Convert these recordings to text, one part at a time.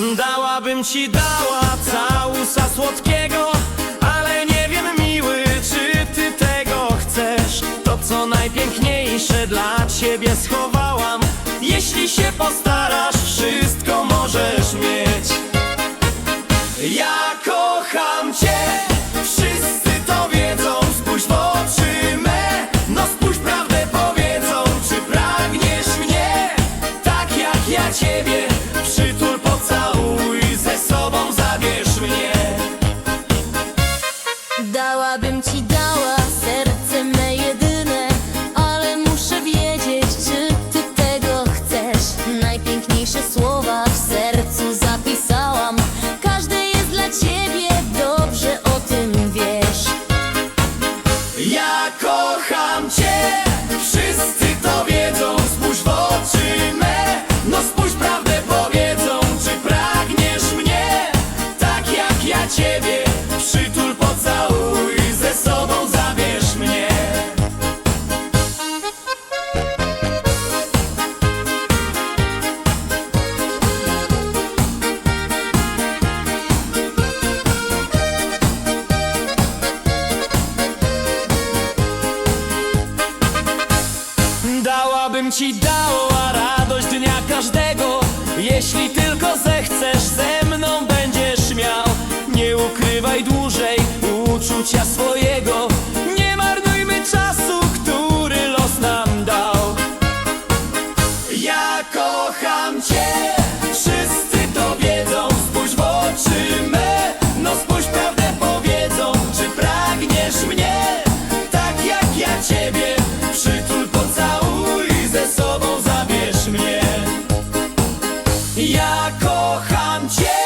Dałabym ci dała całusa słodkiego Ale nie wiem miły, czy ty tego chcesz. To co najpiękniejsze dla ciebie schowałam. Jeśli się postarasz, wszystko możesz mieć. Ja kocham cię, wszyscy to wiedzą. Spójrz w oczy me, no spójrz prawdę powiedzą. Czy pragniesz mnie, tak jak ja ciebie Dałabym ci dała radość dnia każdego. Jeśli tylko zechcesz, ze mną będziesz miał. Nie ukrywaj dłużej uczucia swojego. Nie marnujmy czasu, który los nam dał. Ja kocham cię, Ja kocham cię,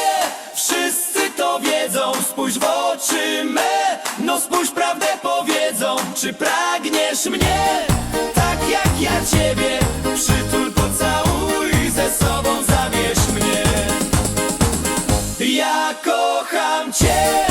wszyscy to wiedzą. Spójrz w oczy me, no spójrz prawdę powiedzą. Czy pragniesz mnie, tak jak ja ciebie. Przytul, pocałuj, ze sobą zabierz mnie. Ja kocham cię,